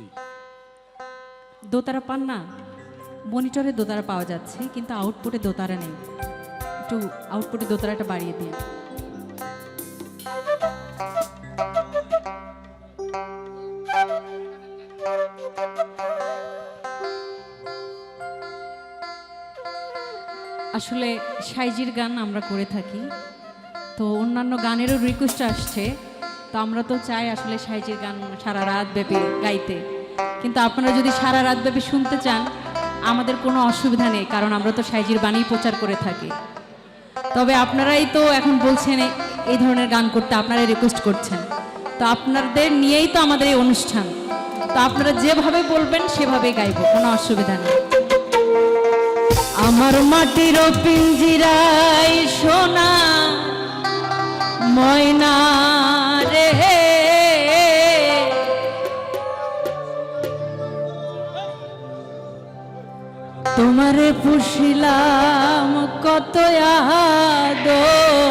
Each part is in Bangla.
জি দোতারা পান না? মনিটরে দোতারা পাওয়া যাচ্ছে, কিন্তু আউটপুটে দোতারা নেই। একটু আউটপুটে দোতারাটা বাড়িয়ে দিন। আসলে সাইজির গান আমরা করে থাকি। তো অন্যান্য গানেরও রিকোয়েস্ট আসছে। তো আমরা তো চাই আসলে সাইজির গান সারা রাত ব্যাপী গাইতে। কিন্তু আপনারা যদি সারা রাত ব্যাপী শুনতে চান, আমাদের কোনো অসুবিধা নেই, কারণ আমরা তো সাইজির বাণী প্রচার করে থাকি। তবে আপনারাই তো এখন বলছেন এই ধরনের গান করতে, আপনারাই রিকোয়েস্ট করছেন। তো আপনাদের নিয়েই তো আমাদের এই অনুষ্ঠান। তো আপনারা যেভাবে বলবেন, সেভাবেই গাইবো, কোনো অসুবিধা নেই। আমার মাটির পিঞ্জিরাই সোনা, ময়না তোমারে পুষিলাম কত আদরে।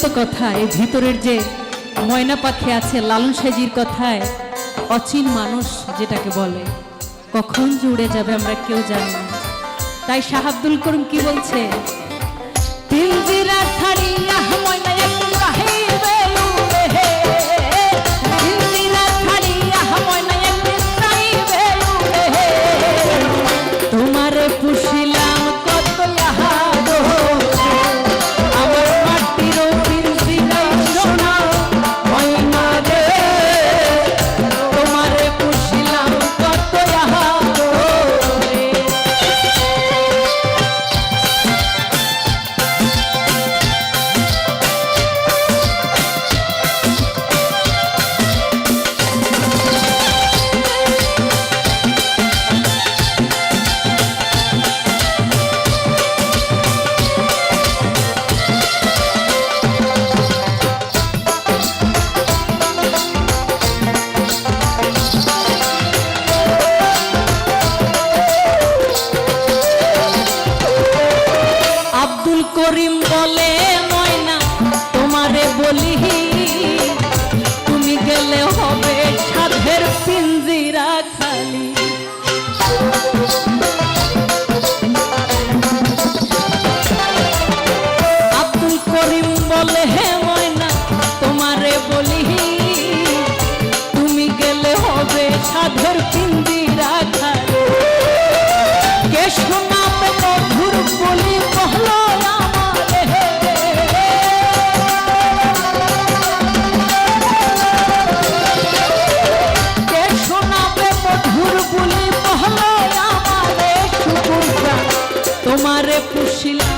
সত্য কথা এই ভিতরের যে ময়না পাখি আছে, লালন সাজির কথায়, অচিন মানুষ যেটাকে বলে, কখন জুড়ে যাবে আমরা কেউ জানি না। তাই শাহাবদুল করুম কি বলছে? ময়না তোমারে পুষিলাম